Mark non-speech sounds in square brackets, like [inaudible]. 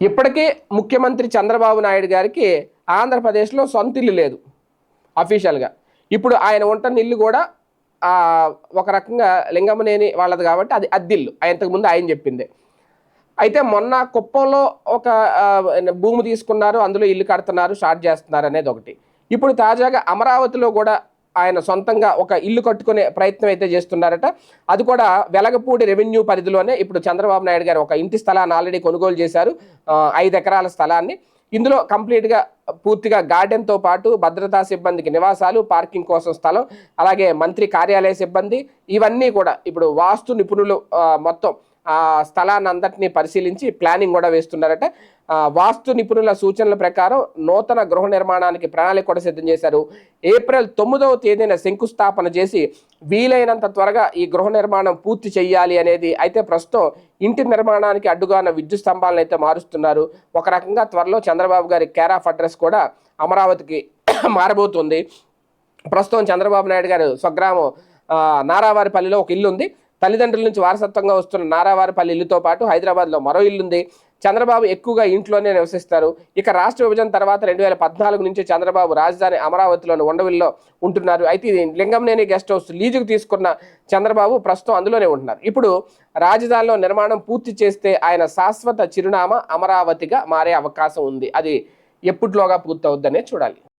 ఇప్పటికీ ముఖ్యమంత్రి చంద్రబాబు నాయుడు గారికి ఆంధ్రప్రదేశ్లో సొంత ఇల్లు లేదు అఫీషియల్గా ఇప్పుడు ఆయన ఉంటున్న ఇల్లు కూడా ఒక రకంగా లింగమనేని వాళ్ళది కాబట్టి అది అద్దిల్లు. ఇంతకుముందు ఆయన చెప్పింది. అయితే మొన్న కుప్పంలో ఒక భూమి తీసుకున్నారు అందులో ఇల్లు కడుతున్నారు స్టార్ట్ చేస్తున్నారు అనేది ఒకటి. ఇప్పుడు తాజాగా అమరావతిలో కూడా ఆయన సొంతంగా ఒక ఇల్లు కట్టుకునే ప్రయత్నం అయితే చేస్తున్నారట. అది కూడా వెలగపూడి రెవెన్యూ పరిధిలోనే ఇప్పుడు చంద్రబాబు నాయుడు గారు ఒక ఇంటి స్థలాన్ని ఆల్రెడీ కొనుగోలు చేశారు. ఐదు ఎకరాల స్థలాన్ని. ఇందులో కంప్లీట్గా పూర్తిగా గార్డెన్తో పాటు భద్రతా సిబ్బందికి నివాసాలు పార్కింగ్ కోసం స్థలం అలాగే మంత్రి కార్యాలయ సిబ్బంది ఇవన్నీ కూడా ఇప్పుడు వాస్తు నిపుణులు మొత్తం స్థలాన్ని అంతటినీ పరిశీలించి ప్లానింగ్ కూడా వేస్తున్నారట. వాస్తు నిపుణుల సూచనల ప్రకారం నూతన గృహ నిర్మాణానికి ప్రణాళిక కూడా సిద్ధం చేశారు. ఏప్రిల్ తొమ్మిదవ తేదీన శంకుస్థాపన చేసి వీలైనంత త్వరగా ఈ గృహ నిర్మాణం పూర్తి చేయాలి అనేది అయితే ప్రస్తుతం ఇంటి నిర్మాణానికి అడ్డుగా ఉన్న విద్యుత్ స్తంభాలను అయితే మారుస్తున్నారు. ఒక రకంగా త్వరలో చంద్రబాబు గారి కేర్ ఆఫ్ అడ్రస్ కూడా అమరావతికి [coughs] మారబోతుంది. ప్రస్తుతం చంద్రబాబు నాయుడు గారు స్వగ్రామం నారావారిపల్లిలో ఒక ఇల్లు ఉంది తల్లిదండ్రుల నుంచి వారసత్వంగా వస్తున్న నారావారిపల్లి ఇల్లుతో పాటు హైదరాబాద్లో మరో ఇల్లుంది. చంద్రబాబు ఎక్కువగా ఇంట్లోనే నివసిస్తారు. ఇక రాష్ట్ర విభజన తర్వాత రెండు వేల పద్నాలుగు నుంచి చంద్రబాబు రాజధాని అమరావతిలోని ఉండవిల్లో ఉంటున్నారు. అయితే ఇది లింగంనేని గెస్ట్ హౌస్ లీజుకు తీసుకున్న చంద్రబాబు ప్రస్తుతం అందులోనే ఉంటున్నారు. ఇప్పుడు రాజధానిలో నిర్మాణం పూర్తి చేస్తే ఆయన శాశ్వత చిరునామా అమరావతిగా మారే అవకాశం ఉంది. అది ఎప్పట్లోగా పూర్తవుద్దనే చూడాలి.